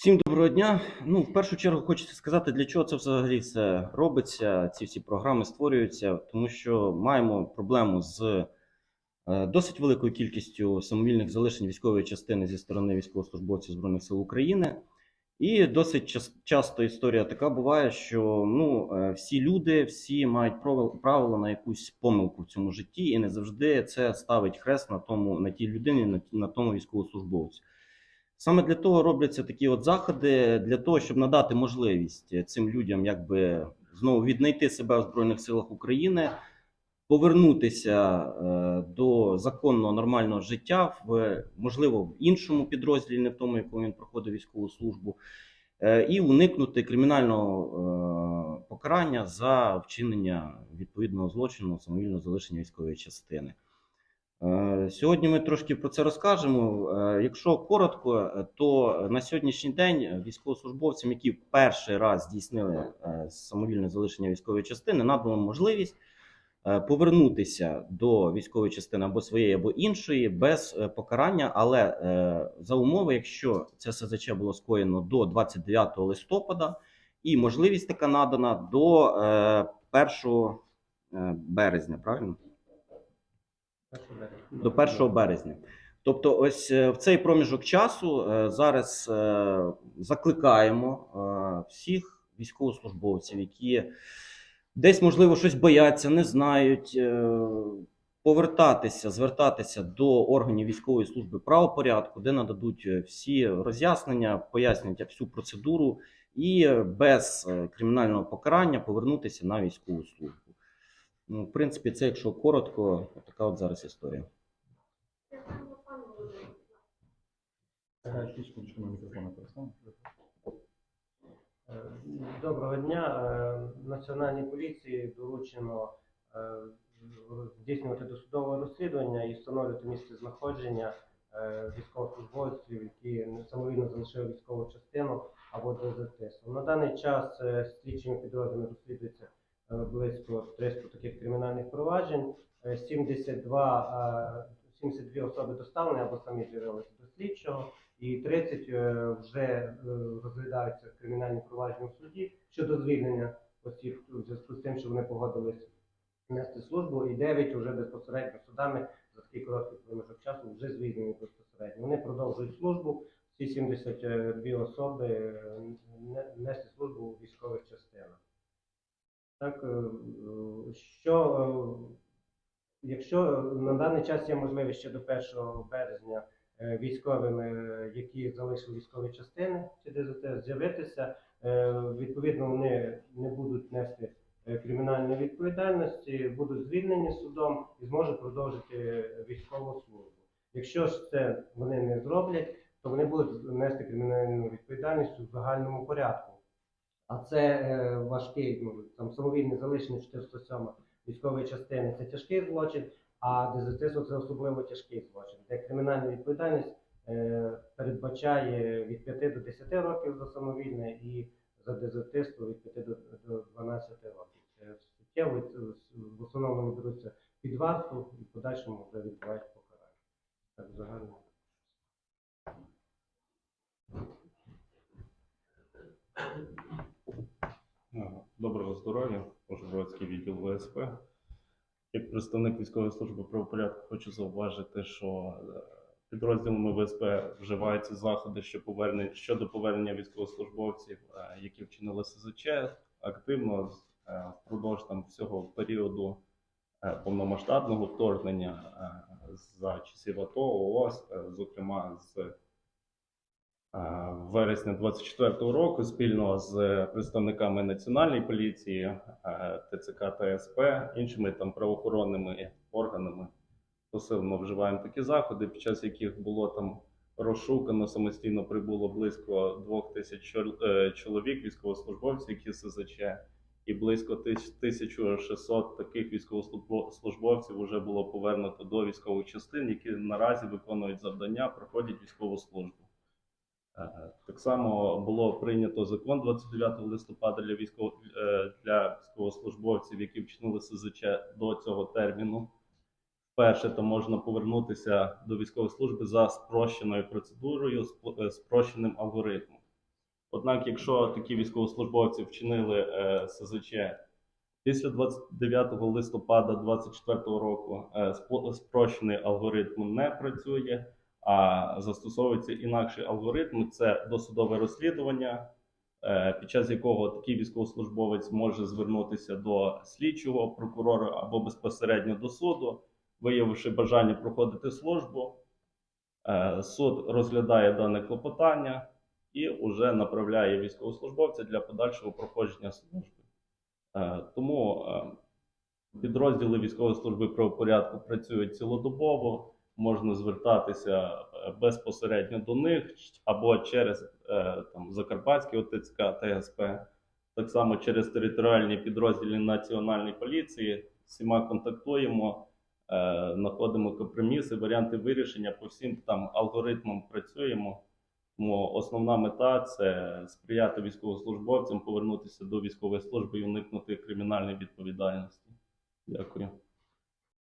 Всім доброго дня. Ну, в першу чергу хочеться сказати, для чого це взагалі все робиться. Ці всі програми створюються, тому що маємо проблему з е, досить великою кількістю самовільних залишень військової частини зі сторони військовослужбовців Збройних сил України. І досить час- часто історія така буває, що ну, е, всі люди, всі мають правила на якусь помилку в цьому житті, і не завжди це ставить хрест на тому, на тій людині, на, на тому військовослужбовцю. Саме для того робляться такі от заходи, для того, щоб надати можливість цим людям якби знову віднайти себе в Збройних силах України, повернутися е, до законного нормального життя в можливо в іншому підрозділі, не в тому, якому він проходив військову службу, е, і уникнути кримінального е, покарання за вчинення відповідного злочину самовільного залишення військової частини. Е, Сьогодні ми трошки про це розкажемо. Е, Якщо коротко, е, то на сьогоднішній день військовослужбовцям, які перший раз здійснили самовільне залишення військової частини, надано можливість повернутися до військової частини або своєї, або іншої без покарання, але за умови, якщо це СЗЧ було скоєно до 29 листопада, і можливість така надана до е, 1 е, березня, правильно? До 1 березня. Тобто, ось е, в цей проміжок часу е, зараз е, закликаємо всіх військовослужбовців, які десь, можливо, щось бояться, не знають. Повертатися, звертатися до органів військової служби правопорядку, де нададуть всі роз'яснення, пояснять всю процедуру, і без кримінального покарання повернутися на військову службу. Ну, в принципі, це, якщо коротко, така от зараз історія. Доброго дня. Е, Національній поліції доручено е, здійснювати досудове розслідування і встановлювати місце знаходження е, військовослужбовців, які самовільно залишили військову частину або дезертирство. На даний час слідчими підрозділами розслідується близько 300 таких кримінальних проваджень. Е, 72, е, 72 особи доставлені або самі з'явилися до слідчого і 30 е, вже е, розглядаються кримінальні провадження в суді щодо звільнення осіб у зв'язку з тим, що вони погодились нести службу, і 9 вже безпосередньо судами за такий короткий проміжок часу вже звільнені безпосередньо. Вони продовжують службу. Всі 72 особи е, нести службу у військових частинах. Так, е, е, що е, якщо на даний час є можливість ще до 1 березня військовими, які залишили військові частини чи ДЗТ, з'явитися. Відповідно, вони не будуть нести кримінальної відповідальності, будуть звільнені судом і зможуть продовжити військову службу. Якщо ж це вони не зроблять, то вони будуть нести кримінальну відповідальність у загальному порядку. А це е, важкий, ну, там самовільне залишення 407 військової частини це тяжкий злочин, а дезертирство це особливо тяжкий злочин, де криminальна відповідальність е, передбачає від 5 до 10 років за самовільне і за дезертирство від 5 до, до 12 років. Це суттєво, в основному беруться під варту і в подальшому вже відбувають покарання. Так загально. Ага. Доброго здоров'я, Ужгородський відділ ВСП. Як представник військової служби правопорядку хочу зауважити, що е, підрозділами ВСП вживаються заходи щодо повернення військовослужбовців, е, які вчинили СЗЧ, активно е, впродовж там всього періоду е, повномасштабного вторгнення е, за часів АТО, ООС, е, зокрема з е, вересня 24-го року спільно з представниками Національної поліції, е, ТЦК та СП, іншими там правоохоронними органами посилено вживаємо такі заходи, під час яких було там розшукано самостійно прибуло близько двох тисяч е, чоловік, військовослужбовців, які СЗЧ, і близько тис- 1600 таких військовослужбовців вже було повернуто до військових частин, які наразі виконують завдання, проходять військову службу. Так само було прийнято закон 29 листопада для військов... е, для військовослужбовців, які вчинили СЗЧ до цього терміну. Вперше то можна повернутися до військової служби за спрощеною процедурою, е, спрощеним алгоритмом. Однак, якщо такі військовослужбовці вчинили е, СЗЧ після 29 листопада 2024 року, спрощений алгоритм не працює, а застосовується інакший алгоритм це досудове розслідування, е, під час якого такий військовослужбовець може звернутися до слідчого прокурора або безпосередньо до суду, виявивши бажання проходити службу. Е, Суд розглядає дане клопотання і вже направляє військовослужбовця для подальшого проходження служби. Е, Тому підрозділи військової служби правопорядку працюють цілодобово, можна звертатися е, безпосередньо до них або через е, там, Закарпатський ОТЦК ТСП, так само через територіальні підрозділи Національної поліції. Всіма контактуємо, е, знаходимо компроміси, варіанти вирішення по всім там алгоритмам працюємо. Тому основна мета це сприяти військовослужбовцям повернутися до військової служби і уникнути кримінальної відповідальності. Дякую.